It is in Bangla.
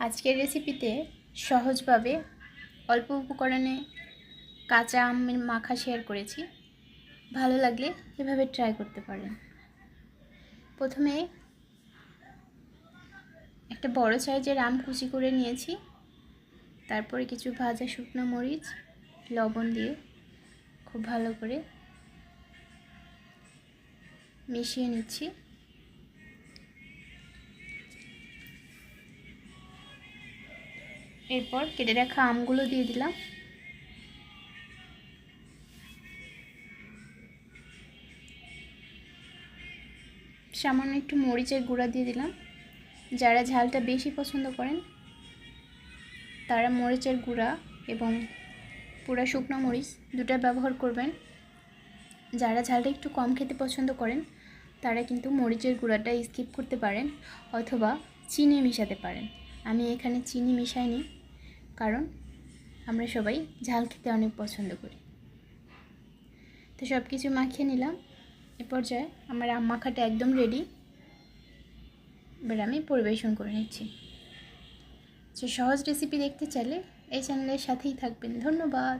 আজকের রেসিপিতে সহজভাবে অল্প উপকরণে কাঁচা আমের মাখা শেয়ার করেছি। ভালো লাগলে এভাবে ট্রাই করতে পারেন। প্রথমে একটা বড় সাইজের আম কুচি করে নিয়েছি। তারপরে কিছু ভাজা শুকনো মরিচ, লবণ দিয়ে খুব ভালো করে মিশিয়ে নিচ্ছি। এরপর কেটে রাখা আমগুলো দিয়ে দিলাম। সামান্য একটু মরিচের গুঁড়া দিয়ে দিলাম। যারা ঝালটা বেশি পছন্দ করেন, তারা মরিচের গুঁড়া এবং পুরা শুকনো মরিচ দুটা ব্যবহার করবেন। যারা ঝালটা একটু কম খেতে পছন্দ করেন, তারা কিন্তু মরিচের গুঁড়াটা স্কিপ করতে পারেন অথবা চিনি মিশাতে পারেন। আমি এখানে চিনি মিশাইনি। কারণ আমরা সবাই ঝাল খেতে অনেক পছন্দ করি। তো সব কিছু মাখিয়ে নিলাম। এ পর্যায়ে আমার আম মাখাটা একদম রেডি এবার আমি পরিবেশন করে নিচ্ছি। যে সহজ রেসিপি দেখতে চাইলে এই চ্যানেলের সাথেই থাকবেন। ধন্যবাদ।